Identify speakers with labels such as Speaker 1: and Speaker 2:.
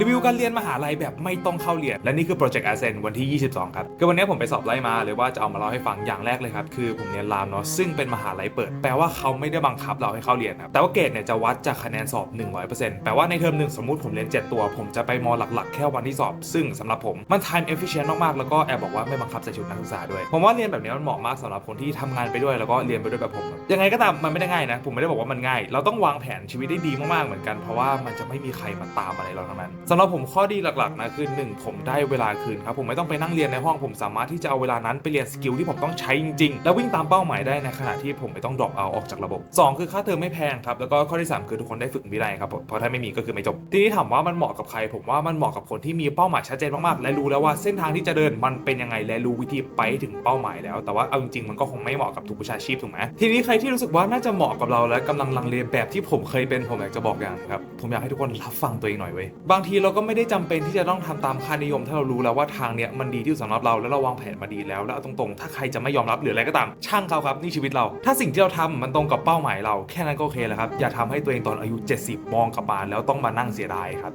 Speaker 1: รีวิวการเรียนมหาลัยแบบไม่ต้องเข้าเรียน และนี่คือ Project Ascent วันที่ 22 ครับก็วันนี้ผมไปสอบไล่มาเลยว่าจะเอามาเล่าให้ฟังอย่างแรกเลยครับ คือผมเรียนรามเนาะซึ่งเป็นมหาลัยเปิด แปลว่าเขาไม่ได้บังคับเราให้เข้าเรียนครับแต่ว่าเกรดเนี่ยจะวัดจากคะแนนสอบ 100%แปลว่าในเทอมหนึ่งสมมติผมเรียน 7 ตัว ผมจะไปมอหลักๆ แค่วันที่สอบ ซึ่งสำหรับผมมัน time efficient มากๆแล้วก็แอบบอกว่าไม่บังคับใส่ชุดนักศึกษาด้วยผมว่าเรียนแบบนี้มันเหมาะมากสำหรับคนที่ทำงานไปด้วยแล้วก็เรียนไปด้วยแบบผมครับยังไงก็ตามมันไม่ได้ง่ายนะผมไม่ได้บอกว่ามันง่าย เราต้องวางแผนชีวิตได้ดีมากๆเหมือนกันเพราะว่ามันจะไม่มีใครมาตามอะไรเราทั้งนั้นสำหรับผมข้อดีหลักๆนะคือหนึ่งผมได้เวลาคืนครับผมไม่ต้องไปนั่งเรียนในห้องผมสามารถที่จะเอาเวลานั้นไปเรียนสกิลที่ผมต้องใช้จริงๆ แล้ววิ่งตามเป้าหมายได้ในขณะที่ผมไม่ต้อง drop out ออกจากระบบสองคือค่าเทอมไม่แพงครับแล้วก็ข้อที่สามคือทุกคนได้ฝึกวินัยครับเพราะถ้าไม่มีก็คือไม่จบ ทีนี้ถามว่ามันเหมาะกับใคร ผมว่ามันเหมาะกับคนที่มีเป้าหมายชัดเจนมากๆและรู้แล้วว่าเส้นทางที่จะเดินมันเป็นยังไงและรู้วิธีไปถึงเป้าหมายแล้ว แต่ว่าเอาจริงๆมันก็คงไม่เหมาะกับทุกวิชาชีพถูกไหมทีนี้ใครที่รู้สึกว่าน่าจะเหมาะกับเราและกำลังลังเลแบบที่ผมเคยเป็นผมอยากจะบอกอย่างครับผมอยากให้ทุกคนรับฟังตัวเองหน่อยเว้ยบางทีเราก็ไม่ได้จำเป็นที่จะต้องทำตามค่านิยม ถ้าเรารู้แล้วว่าทางเนี้ยมันดีที่สุดสำหรับเราแล้วเราวางแผนมาดีแล้วแล้วตรงๆ ถ้าใครจะไม่ยอมรับหรืออะไรก็ตามช่างเขาครับนี่ชีวิตเรา ถ้าสิ่งที่เราทำมันตรงกับเป้าหมายเราแค่นั้นก็โอเคแล้วครับอย่าทำให้ตัวเองตอนอายุ 70 มองกลับมาแล้วต้องมานั่งเสียดายครับ